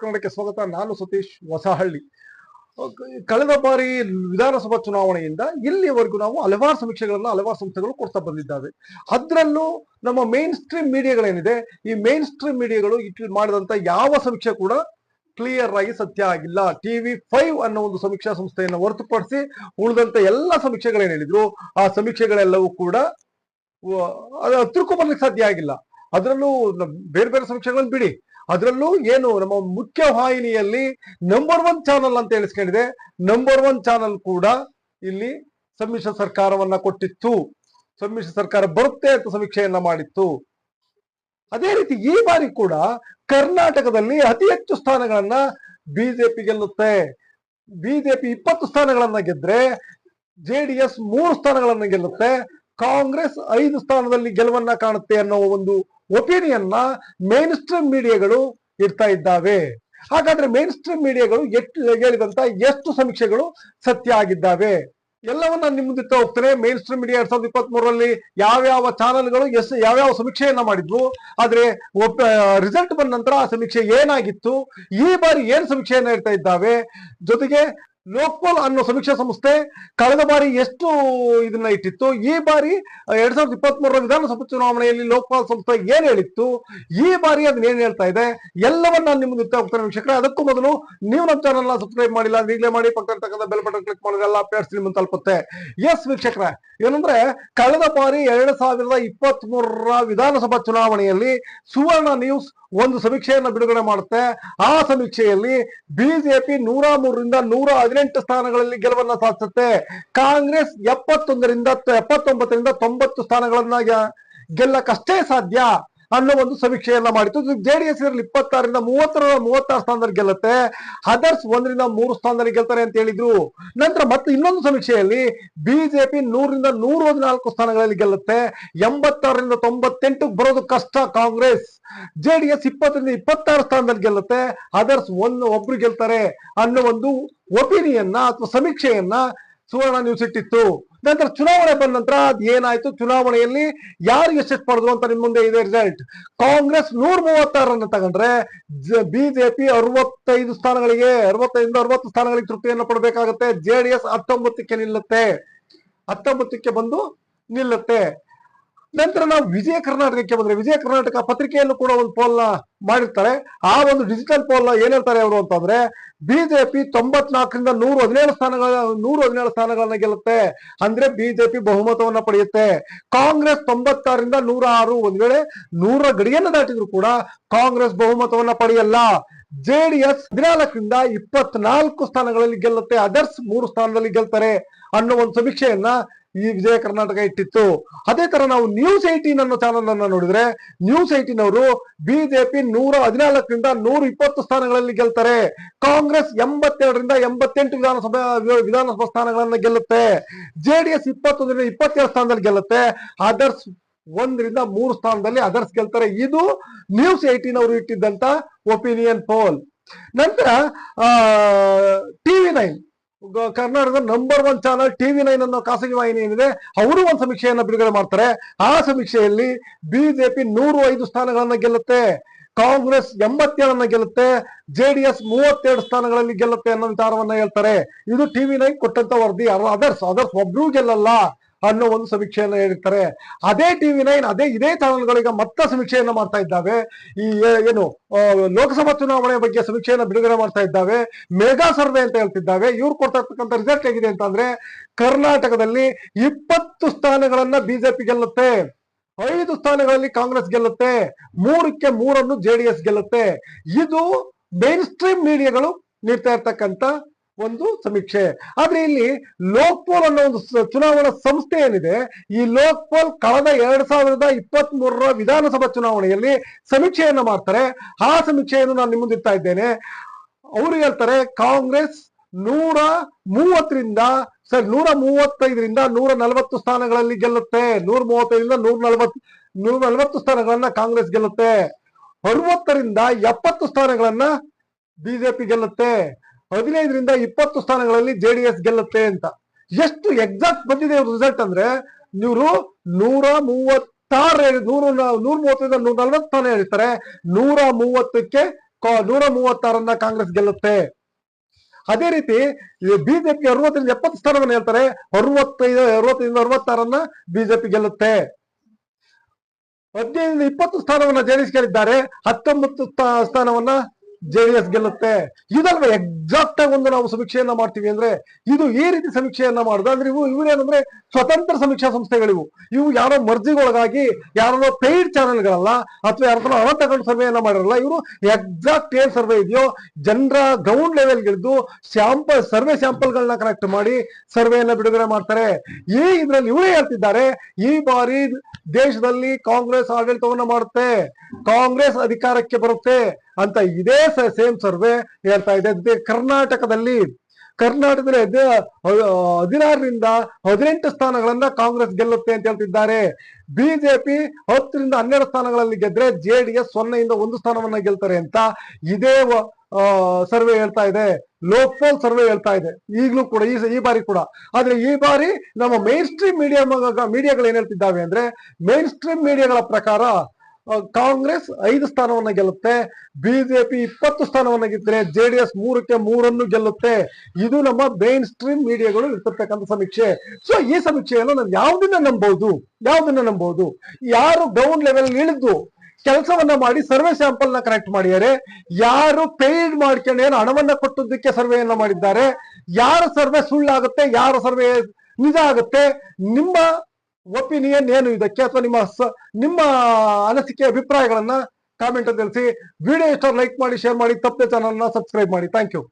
ಕನ್ನಡಕ್ಕೆ ಸ್ವಾಗತ. ನಾನು ಸತೀಶ್ ಹೊಸಹಳ್ಳಿ. ಕಳೆದ ಬಾರಿ ವಿಧಾನಸಭಾ ಚುನಾವಣೆಯಿಂದ ಇಲ್ಲಿವರೆಗೂ ನಾವು ಹಲವಾರು ಸಮೀಕ್ಷೆಗಳನ್ನ, ಹಲವಾರು ಸಂಸ್ಥೆಗಳು ಕೊಡ್ತಾ ಬಂದಿದ್ದಾವೆ. ಅದರಲ್ಲೂ ನಮ್ಮ ಮೇನ್ ಸ್ಟ್ರೀಮ್ ಮೀಡಿಯಾಗಳೇನಿದೆ, ಈ ಮೇನ್ ಸ್ಟ್ರೀಮ್ ಮೀಡಿಯಾಗಳು ಇಟ್, ಮಾಡಿದಂತ ಯಾವ ಸಮೀಕ್ಷೆ ಕೂಡ ಕ್ಲಿಯರ್ ಆಗಿ ಸತ್ಯ ಆಗಿಲ್ಲ. ಟಿವಿ ಫೈವ್ ಅನ್ನೋ ಒಂದು ಸಮೀಕ್ಷಾ ಸಂಸ್ಥೆಯನ್ನು ಹೊರತುಪಡಿಸಿ ಉಳಿದಂತ ಎಲ್ಲ ಸಮೀಕ್ಷೆಗಳೇನು ಹೇಳಿದ್ರು, ಆ ಸಮೀಕ್ಷೆಗಳೆಲ್ಲವೂ ಕೂಡ ಹತ್ರಕ್ಕೂ ಬರ್ಲಿಕ್ಕೆ ಸಾಧ್ಯ ಆಗಿಲ್ಲ. ಅದರಲ್ಲೂ ಬೇರೆ ಬೇರೆ ಸಮೀಕ್ಷೆಗಳನ್ನು ಬಿಡಿ. ಅದರಲ್ಲೂ ಏನು ನಮ್ಮ ಮುಖ್ಯ ವಾಹಿನಿಯಲ್ಲಿ ನಂಬರ್ ಒನ್ ಚಾನಲ್ ಅಂತ ಹೇಳಿಸ್ಕೊಂಡಿದೆ. ನಂಬರ್ ಒನ್ ಚಾನಲ್ ಕೂಡ ಇಲ್ಲಿ ಸಮ್ಮಿಶ್ರ ಸರ್ಕಾರವನ್ನ ಕೊಟ್ಟಿತ್ತು. ಸಮ್ಮಿಶ್ರ ಸರ್ಕಾರ ಬರುತ್ತೆ ಅಂತ ಸಮೀಕ್ಷೆಯನ್ನ ಮಾಡಿತ್ತು. ಅದೇ ರೀತಿ ಈ ಬಾರಿ ಕೂಡ ಕರ್ನಾಟಕದಲ್ಲಿ ಅತಿ ಹೆಚ್ಚು ಸ್ಥಾನಗಳನ್ನ ಬಿಜೆಪಿ ಗೆಲ್ಲುತ್ತೆ. ಬಿಜೆಪಿ ಇಪ್ಪತ್ತು ಸ್ಥಾನಗಳನ್ನ ಗೆದ್ರೆ ಜೆಡಿಎಸ್ ಮೂರು ಸ್ಥಾನಗಳನ್ನ ಗೆಲ್ಲುತ್ತೆ. ಕಾಂಗ್ರೆಸ್ ಐದು ಸ್ಥಾನದಲ್ಲಿ ಗೆಲುವನ್ನ ಕಾಣುತ್ತೆ ಅನ್ನೋ ಒಂದು ಒಪಿನಿಯನ್ನ ಮೇನ್ ಸ್ಟ್ರೀಮ್ ಮೀಡಿಯಾಗಳು ಇಡ್ತಾ ಇದ್ದಾವೆ. ಹಾಗಾದ್ರೆ ಮೇನ್ ಸ್ಟ್ರೀಮ್ ಮೀಡಿಯಾಗಳು ಎಷ್ಟು ಹೇಳಿದಂತ ಎಷ್ಟು ಸಮೀಕ್ಷೆಗಳು ಸತ್ಯ ಆಗಿದ್ದಾವೆ? ಎಲ್ಲವನ್ನ ನಿಮ್ ಮುಂದಿತ್ತ ಹೋಗ್ತೇನೆ ಮೇನ್ ಸ್ಟ್ರೀಮ್ ಮೀಡಿಯಾ ಎರಡ್ ಸಾವಿರದ ಇಪ್ಪತ್ತ್ ಮೂರರಲ್ಲಿ ಯಾವ್ಯಾವ ಚಾನೆಲ್ಗಳು ಎಸ್, ಯಾವ್ಯಾವ ಸಮೀಕ್ಷೆಯನ್ನ ಮಾಡಿದ್ವು. ಆದ್ರೆ ರಿಸಲ್ಟ್ ಬಂದ ನಂತರ ಆ ಸಮೀಕ್ಷೆ ಏನಾಗಿತ್ತು? ಈ ಬಾರಿ ಏನ್ ಸಮೀಕ್ಷೆಯನ್ನ ಇಡ್ತಾ ಇದ್ದಾವೆ? ಜೊತೆಗೆ ಲೋಕ್ಪಾಲ್ ಅನ್ನೋ ಸಮೀಕ್ಷಾ ಸಂಸ್ಥೆ ಕಳೆದ ಬಾರಿ ಎಷ್ಟು ಇದನ್ನ ಇಟ್ಟಿತ್ತು? ಈ ಬಾರಿ ಎರಡ್ ಸಾವಿರದ ಇಪ್ಪತ್ತ್ ಮೂರರ ವಿಧಾನಸಭಾ ಚುನಾವಣೆಯಲ್ಲಿ ಲೋಕ್ಪಾಲ್ ಸಂಸ್ಥೆ ಏನ್ ಹೇಳಿತ್ತು? ಈ ಬಾರಿ ಅದನ್ನ ಏನ್ ಹೇಳ್ತಾ ಇದೆ? ಎಲ್ಲವನ್ನ ನಾನು ನಿಮ್ಮ ಮುಂದೆ ಹೋಗ್ತಾರೆ ವೀಕ್ಷಕರೇ. ಅದಕ್ಕೂ ಮೊದಲು ನೀವು ನಮ್ಮ ಚಾನಲ್ ಸಬ್ಸ್ಕ್ರೈಬ್ ಮಾಡಿಲ್ಲ ಈಗಲೇ ಮಾಡಿ ಪಕ್ಕ ತಕ್ಕಂತ ಬೆಲ್ ಬಟನ್ ಕ್ಲಿಕ್ ಮಾಡಿದ್ರೆ ಎಲ್ಲ ಅಪ್ಡೇಟ್ಸ್ ನಿಮ್ಮ ತಲುಪುತ್ತೆ. ಎಸ್ ವೀಕ್ಷಕರ, ಏನಂದ್ರೆ ಕಳೆದ ಬಾರಿ ಎರಡ್ ಸಾವಿರದ ಇಪ್ಪತ್ತ್ ಮೂರರ ವಿಧಾನಸಭಾ ಚುನಾವಣೆಯಲ್ಲಿ ಸುವರ್ಣ ನ್ಯೂಸ್ ಒಂದು ಸಮೀಕ್ಷೆಯನ್ನು ಬಿಡುಗಡೆ ಮಾಡುತ್ತೆ. ಆ ಸಮೀಕ್ಷೆಯಲ್ಲಿ ಬಿಜೆಪಿ ನೂರ ಮೂರರಿಂದ ನೂರ ಹದಿನೆಂಟು ಸ್ಥಾನಗಳಲ್ಲಿ ಗೆಲುವನ್ನ ಸಾಧಿಸುತ್ತೆ. ಕಾಂಗ್ರೆಸ್ ಎಪ್ಪತ್ತೊಂದರಿಂದ ಎಪ್ಪತ್ತೊಂಬತ್ತರಿಂದ ತೊಂಬತ್ತು ಸ್ಥಾನಗಳನ್ನ ಗೆಲ್ಲಕ್ಕಷ್ಟೇ ಸಾಧ್ಯ? ಅನ್ನೋ ಒಂದು ಸಮೀಕ್ಷೆಯನ್ನ ಮಾಡಿತ್ತು. ಜೆಡಿಎಸ್ ಇದರಲ್ಲಿ ಇಪ್ಪತ್ತಾರರಿಂದ ಮೂವತ್ತರ, ಮೂವತ್ತಾರು ಸ್ಥಾನದಲ್ಲಿ ಗೆಲ್ಲುತ್ತೆ. ಅದರ್ಸ್ ಒಂದರಿಂದ ಮೂರು ಸ್ಥಾನದಲ್ಲಿ ಗೆಲ್ತಾರೆ ಅಂತ ಹೇಳಿದ್ರು. ನಂತರ ಮತ್ತೆ ಇನ್ನೊಂದು ಸಮೀಕ್ಷೆಯಲ್ಲಿ ಬಿಜೆಪಿ ನೂರರಿಂದ ನೂರ ಹದಿನಾಲ್ಕು ಸ್ಥಾನಗಳಲ್ಲಿ ಗೆಲ್ಲುತ್ತೆ. ಎಂಬತ್ತಾರರಿಂದ ತೊಂಬತ್ತೆಂಟು ಬರೋದು ಕಷ್ಟ ಕಾಂಗ್ರೆಸ್. ಜೆಡಿಎಸ್ ಇಪ್ಪತ್ತರಿಂದ ಇಪ್ಪತ್ತಾರು ಸ್ಥಾನದಲ್ಲಿ ಗೆಲ್ಲುತ್ತೆ. ಅದರ್ಸ್ ಒಂದು ಒಬ್ರು ಗೆಲ್ತಾರೆ ಅನ್ನೋ ಒಂದು ಒಪಿನಿಯನ್ನ ಅಥವಾ ಸಮೀಕ್ಷೆಯನ್ನ ಸುವರ್ಣ ನ್ಯೂಸ್ ಇಟ್ಟಿತ್ತು. ನಂತರ ಚುನಾವಣೆ ಬಂದ ನಂತರ ಏನಾಯ್ತು? ಚುನಾವಣೆಯಲ್ಲಿ ಯಾರು ಸೆಟ್ ಪಡೆದು ಅಂತ ನಿಮ್ ಮುಂದೆ ಇದೆ ರಿಸಲ್ಟ್ ಕಾಂಗ್ರೆಸ್ ನೂರ ಮೂವತ್ತಾರನ್ನ ತಗೊಂಡ್ರೆ ಬಿಜೆಪಿ ಅರವತ್ತೈದು ಸ್ಥಾನಗಳಿಗೆ ಅರವತ್ತೈದು ಅರವತ್ತು ಸ್ಥಾನಗಳಿಗೆ ತೃಪ್ತಿಯನ್ನು ಪಡಬೇಕಾಗುತ್ತೆ. ಜೆಡಿಎಸ್ ಹತ್ತೊಂಬತ್ತಕ್ಕೆ ನಿಲ್ಲುತ್ತೆ. ಹತ್ತೊಂಬತ್ತಕ್ಕೆ ಬಂದು ನಿಲ್ಲುತ್ತೆ. ನಂತರ ನಾವು ವಿಜಯ ಕರ್ನಾಟಕಕ್ಕೆ ಬಂದ್ರೆ ವಿಜಯ ಕರ್ನಾಟಕ ಪತ್ರಿಕೆಯಲ್ಲೂ ಕೂಡ ಒಂದು ಪೋಲ್ನ ಮಾಡಿರ್ತಾರೆ. ಆ ಒಂದು ಡಿಜಿಟಲ್ ಪೋಲ್ನ ಏನ್ ಹೇಳ್ತಾರೆ ಅವರು ಅಂತಂದ್ರೆ ಬಿಜೆಪಿ ತೊಂಬತ್ನಾಲ್ಕರಿಂದ ನೂರ ಹದಿನೇಳು ಸ್ಥಾನಗಳ, ನೂರ ಹದಿನೇಳು ಸ್ಥಾನಗಳನ್ನ ಗೆಲ್ಲುತ್ತೆ. ಅಂದ್ರೆ ಬಿಜೆಪಿ ಬಹುಮತವನ್ನ ಪಡೆಯುತ್ತೆ. ಕಾಂಗ್ರೆಸ್ ತೊಂಬತ್ತಾರರಿಂದ ನೂರ ಆರು ಒಂದ್ ವೇಳೆ ನೂರ ಗಡಿಯನ್ನ ದಾಟಿದ್ರು ಕೂಡ ಕಾಂಗ್ರೆಸ್ ಬಹುಮತವನ್ನ ಪಡೆಯಲ್ಲ. ಜೆಡಿಎಸ್ ಹದಿನಾಲ್ಕರಿಂದ ಇಪ್ಪತ್ನಾಲ್ಕು ಸ್ಥಾನಗಳಲ್ಲಿ ಗೆಲ್ಲುತ್ತೆ. ಅದರ್ಸ್ ಮೂರು ಸ್ಥಾನದಲ್ಲಿ ಗೆಲ್ತಾರೆ ಅನ್ನೋ ಒಂದು ಸಮೀಕ್ಷೆಯನ್ನ ಈ ವಿಜಯ ಕರ್ನಾಟಕ ಇಟ್ಟಿತ್ತು. ಅದೇ ತರ ನಾವು ನ್ಯೂಸ್ ಏಟೀನ್ ಅನ್ನೋ ಚಾನಲ್ ಅನ್ನ ನೋಡಿದ್ರೆ ನ್ಯೂಸ್ ಏಟೀನ್ ಅವರು ಬಿಜೆಪಿ ನೂರ ಹದಿನಾಲ್ಕರಿಂದ ನೂರ ಇಪ್ಪತ್ತು ಸ್ಥಾನಗಳಲ್ಲಿ ಗೆಲ್ತಾರೆ. ಕಾಂಗ್ರೆಸ್ ಎಂಬತ್ತೆರಡರಿಂದ ಎಂಬತ್ತೆಂಟು ವಿಧಾನಸಭಾ ವಿಧಾನಸಭಾ ಸ್ಥಾನಗಳನ್ನ ಗೆಲ್ಲುತ್ತೆ. ಜೆಡಿಎಸ್ ಇಪ್ಪತ್ತೊಂದರಿಂದ ಇಪ್ಪತ್ತೇಳು ಸ್ಥಾನದಲ್ಲಿ ಗೆಲ್ಲುತ್ತೆ. ಅದರ್ಸ್ ಒಂದರಿಂದ ಮೂರು ಸ್ಥಾನದಲ್ಲಿ ಅದರ್ಸ್ ಗೆಲ್ತಾರೆ. ಇದು ನ್ಯೂಸ್ ಏಟೀನ್ ಅವರು ಇಟ್ಟಿದ್ದಂತ ಒಪಿನಿಯನ್ ಪೋಲ್ ನಂತರ ಟಿವಿ ನೈನ್ ಕರ್ನಾಟಕದ number one channel TV nine ಅನ್ನೋ ಖಾಸಗಿ ವಾಹಿನಿ ಏನಿದೆ, ಅವರು ಒಂದು ಸಮೀಕ್ಷೆಯನ್ನ ಬಿಡುಗಡೆ ಮಾಡ್ತಾರೆ. ಆ ಸಮೀಕ್ಷೆಯಲ್ಲಿ ಬಿಜೆಪಿ ನೂರು ಐದು ಸ್ಥಾನಗಳನ್ನ ಗೆಲ್ಲುತ್ತೆ. ಕಾಂಗ್ರೆಸ್ ಎಂಬತ್ತೇಳನ್ನ ಗೆಲ್ಲುತ್ತೆ. ಜೆಡಿಎಸ್ ಮೂವತ್ತೆರಡು ಸ್ಥಾನಗಳಲ್ಲಿ ಗೆಲ್ಲುತ್ತೆ ಅನ್ನೋ ವಿಚಾರವನ್ನ ಹೇಳ್ತಾರೆ. ಇದು ಟಿವಿ ನೈನ್ ಕೊಟ್ಟಂತ ವರದಿ. ಅದರ್ಸ್ ಅದರ್ಸ್ ಒಬ್ರು ಗೆಲ್ಲಲ್ಲ. ಅನ್ನೋ ಒಂದು ಸಮೀಕ್ಷೆಯನ್ನು ಹೇಳಿರ್ತಾರೆ. ಅದೇ ಟಿವಿ ನೈನ್, ಅದೇ ಇದೇ ಚಾನೆಲ್ಗಳೀಗ ಮತ್ತೆ ಸಮೀಕ್ಷೆಯನ್ನು ಮಾಡ್ತಾ ಇದ್ದಾವೆ. ಈ ಏನು ಲೋಕಸಭಾ ಚುನಾವಣೆ ಬಗ್ಗೆ ಸಮೀಕ್ಷೆಯನ್ನು ಬಿಡುಗಡೆ ಮಾಡ್ತಾ ಇದ್ದಾವೆ. ಮೆಗಾ ಸರ್ವೆ ಅಂತ ಹೇಳ್ತಿದ್ದಾವೆ. ಇವ್ರು ಕೊಡ್ತಾ ರಿಸಲ್ಟ್ ಹೇಗಿದೆ ಅಂತಂದ್ರೆ ಕರ್ನಾಟಕದಲ್ಲಿ ಇಪ್ಪತ್ತು ಸ್ಥಾನಗಳನ್ನ ಬಿಜೆಪಿ ಗೆಲ್ಲುತ್ತೆ. ಐದು ಸ್ಥಾನಗಳಲ್ಲಿ ಕಾಂಗ್ರೆಸ್ ಗೆಲ್ಲುತ್ತೆ. ಮೂರಕ್ಕೆ ಮೂರನ್ನು ಜೆಡಿಎಸ್ ಗೆಲ್ಲುತ್ತೆ. ಇದು ಮೇನ್ ಸ್ಟ್ರೀಮ್ ಮೀಡಿಯಾಗಳು ನೀಡ್ತಾ ಇರ್ತಕ್ಕಂಥ ಒಂದು ಸಮೀಕ್ಷೆ. ಆದ್ರೆ ಇಲ್ಲಿ ಲೋಕ್ಪಾಲ್ ಅನ್ನೋ ಒಂದು ಚುನಾವಣಾ ಸಂಸ್ಥೆ ಏನಿದೆ, ಈ ಲೋಕ್ಪಾಲ್ ಕಳೆದ ಎರಡ್ ಸಾವಿರದ ಇಪ್ಪತ್ತ್ ಮೂರರ ವಿಧಾನಸಭಾ ಚುನಾವಣೆಯಲ್ಲಿ ಸಮೀಕ್ಷೆಯನ್ನು ಮಾಡ್ತಾರೆ. ಆ ಸಮೀಕ್ಷೆಯನ್ನು ನಾನು ನಿಮ್ಮ ಮುಂದೆ ಇಡ್ತಾ ಇದ್ದೇನೆ. ಅವರು ಹೇಳ್ತಾರೆ, ಕಾಂಗ್ರೆಸ್ ನೂರ ಮೂವತ್ತರಿಂದ, ಸರ್, ನೂರ ಮೂವತ್ತೈದರಿಂದ ನೂರ ನಲವತ್ತು ಸ್ಥಾನಗಳಲ್ಲಿ ಗೆಲ್ಲುತ್ತೆ. ನೂರ ಮೂವತ್ತೈದರಿಂದ ನೂರ ನಲವತ್ತು ನೂರ ನಲವತ್ತು ಸ್ಥಾನಗಳನ್ನ ಕಾಂಗ್ರೆಸ್ ಗೆಲ್ಲುತ್ತೆ. ಅರವತ್ತರಿಂದ ಎಪ್ಪತ್ತು ಸ್ಥಾನಗಳನ್ನ ಬಿಜೆಪಿ ಗೆಲ್ಲುತ್ತೆ. ಹದಿನೈದರಿಂದ ಇಪ್ಪತ್ತು ಸ್ಥಾನಗಳಲ್ಲಿ ಜೆಡಿಎಸ್ ಗೆಲ್ಲುತ್ತೆ ಅಂತ. ಎಷ್ಟು ಎಕ್ಸಾಕ್ಟ್ ಬಂದಿದೆ ರಿಸಲ್ಟ್ ಅಂದ್ರೆ ಇವರು ನೂರ ಮೂವತ್ತಾರು, ನೂರ ನೂರು ಮೂವತ್ತರಿಂದ ನೂರ ನಲ್ವತ್ತು ಸ್ಥಾನ ಹೇಳ್ತಾರೆ ನೂರ ಮೂವತ್ತಕ್ಕೆ ನೂರ ಮೂವತ್ತಾರನ್ನ ಕಾಂಗ್ರೆಸ್ ಗೆಲ್ಲುತ್ತೆ. ಅದೇ ರೀತಿ ಬಿಜೆಪಿ ಅರವತ್ತರಿಂದ ಎಪ್ಪತ್ತು ಸ್ಥಾನವನ್ನು ಹೇಳ್ತಾರೆ. ಅರವತ್ತೈದು ಅರವತ್ತರಿಂದ ಅರವತ್ತಾರನ್ನ ಬಿಜೆಪಿ ಗೆಲ್ಲುತ್ತೆ. ಹದಿನೈದರಿಂದ ಇಪ್ಪತ್ತು ಸ್ಥಾನವನ್ನ ಜೆಡಿಎಸ್ ಗೆಲ್ಲಿದ್ದಾರೆ ಹತ್ತೊಂಬತ್ತು ಸ್ಥಾ- ಸ್ಥಾನವನ್ನ ಜೆಡಿಎಸ್ ಗೆಲ್ಲುತ್ತೆ. ಇದಲ್ವ ಎಕ್ಸಾಕ್ಟ್ ಆಗಿ ಒಂದು ನಾವು ಸಮೀಕ್ಷೆಯನ್ನ ಮಾಡ್ತೀವಿ ಅಂದ್ರೆ ಇದು ಈ ರೀತಿ ಸಮೀಕ್ಷೆಯನ್ನ ಮಾಡುದು. ಅಂದ್ರೆ ಇವು ಏನಂದ್ರೆ ಸ್ವತಂತ್ರ ಸಮೀಕ್ಷಾ ಸಂಸ್ಥೆಗಳಿವು. ಇವು ಯಾರೋ ಮರ್ಜಿಗೊಳಗಾಗಿ ಯಾರೋ ಪೇಯ್ಡ್ ಚಾನೆಲ್ಗಳಲ್ಲ ಅಥವಾ ಯಾರೋ ಹಣ ತಗೊಂಡು ಸರ್ವೆಯನ್ನ ಮಾಡಿರಲ್ಲ, ಇವರು ಎಕ್ಸಾಕ್ಟ್ ಏನ್ ಸರ್ವೆ ಇದೆಯೋ ಜನರ ಗ್ರೌಂಡ್ ಗೆದ್ದು ಸ್ಯಾಂಪಲ್ ಸರ್ವೆ ಸ್ಯಾಂಪಲ್ಗಳನ್ನ ಕಲೆಕ್ಟ್ ಮಾಡಿ ಸರ್ವೆಯನ್ನ ಬಿಡುಗಡೆ ಮಾಡ್ತಾರೆ. ಈ ಇದ್ರಲ್ಲಿ ಇವರೇ ಹೇಳ್ತಿದ್ದಾರೆ, ಈ ಬಾರಿ ದೇಶದಲ್ಲಿ ಕಾಂಗ್ರೆಸ್ ಆಡಳಿತವನ್ನ ಮಾಡುತ್ತೆ, ಕಾಂಗ್ರೆಸ್ ಅಧಿಕಾರಕ್ಕೆ ಬರುತ್ತೆ ಅಂತ. ಇದೇ ಸೇಮ್ ಸರ್ವೆ ಹೇಳ್ತಾ ಇದೆ. ಕರ್ನಾಟಕದಲ್ಲಿ ಕರ್ನಾಟಕದಲ್ಲಿ ಹ- ಹದಿನಾರರಿಂದ ಹದಿನೆಂಟು ಸ್ಥಾನಗಳನ್ನ ಕಾಂಗ್ರೆಸ್ ಗೆಲ್ಲುತ್ತೆ ಅಂತ ಹೇಳ್ತಿದ್ದಾರೆ. ಬಿಜೆಪಿ ಹತ್ತರಿಂದ ಹನ್ನೆರಡು ಸ್ಥಾನಗಳಲ್ಲಿ ಗೆದ್ರೆ ಜೆಡಿಎಸ್ ಸೊನ್ನೆಯಿಂದ ಒಂದು ಸ್ಥಾನವನ್ನ ಗೆಲ್ತಾರೆ ಅಂತ ಇದೇ ಸರ್ವೆ ಹೇಳ್ತಾ ಇದೆ. ಲೋಕಪಾಲ್ ಸರ್ವೆ ಹೇಳ್ತಾ ಇದೆ. ಈಗಲೂ ಕೂಡ, ಈ ಈ ಬಾರಿ ಕೂಡ. ಆದ್ರೆ ಈ ಬಾರಿ ನಮ್ಮ ಮೇನ್ ಸ್ಟ್ರೀಮ್ ಮೀಡಿಯಾ ಮೀಡಿಯಾಗಳು ಏನ್ ಹೇಳ್ತಿದ್ದಾವೆ ಅಂದ್ರೆ, ಮೇನ್ ಸ್ಟ್ರೀಮ್ ಮೀಡಿಯಾಗಳ ಪ್ರಕಾರ ಕಾಂಗ್ರೆಸ್ ಐದು ಸ್ಥಾನವನ್ನ ಗೆಲ್ಲುತ್ತೆ, ಬಿಜೆಪಿ ಇಪ್ಪತ್ತು ಸ್ಥಾನವನ್ನ ಗೆದ್ದರೆ ಎಸ್ ಮೂರಕ್ಕೆ ಮೂರನ್ನು ಗೆಲ್ಲುತ್ತೆ. ಇದು ನಮ್ಮ ಮೇನ್ ಸ್ಟ್ರೀಮ್ ಮೀಡಿಯಾಗಳು ಇರ್ತಕ್ಕಂಥ ಸಮೀಕ್ಷೆ. ಸೊ ಈ ಸಮೀಕ್ಷೆಯನ್ನು ನಾನು ಯಾವ್ದನ್ನ ನಂಬಹುದು ಯಾವ್ದನ್ನ ನಂಬಹುದು ಯಾರು ಗ್ರೌಂಡ್ ಲೆವೆಲ್ ಇಳಿದು ಕೆಲಸವನ್ನ ಮಾಡಿ ಸರ್ವೆ ಸ್ಯಾಂಪಲ್ನ ಮಾಡಿದರೆ ಮಾಡಿದ್ದಾರೆ? ಯಾರು ಪೇಯ್ಡ್ ಮಾಡ್ಕೊಂಡು ಏನು ಹಣವನ್ನ ಕೊಟ್ಟದಕ್ಕೆ ಸರ್ವೆಯನ್ನ ಮಾಡಿದ್ದಾರೆ? ಯಾರ ಸರ್ವೆ ಸುಳ್ಳಾಗುತ್ತೆ? ಯಾರ ಸರ್ವೆ ನಿಜ ಆಗುತ್ತೆ? ನಿಮ್ಮ ಒಪಿನಿಯನ್ ಏನು ಇದಕ್ಕೆ ಅಥವಾ ನಿಮ್ಮ ನಿಮ್ಮ ಅನಿಸಿಕೆ, ಅಭಿಪ್ರಾಯಗಳನ್ನ ಕಾಮೆಂಟ್ ತಿಳಿಸಿ. ವಿಡಿಯೋ ಇಷ್ಟ ಲೈಕ್ ಮಾಡಿ ಶೇರ್ ಮಾಡಿ, ತಪ್ಪದೆ ಚಾನಲ್ನ ಸಬ್ಸ್ಕ್ರೈಬ್ ಮಾಡಿ. Thank you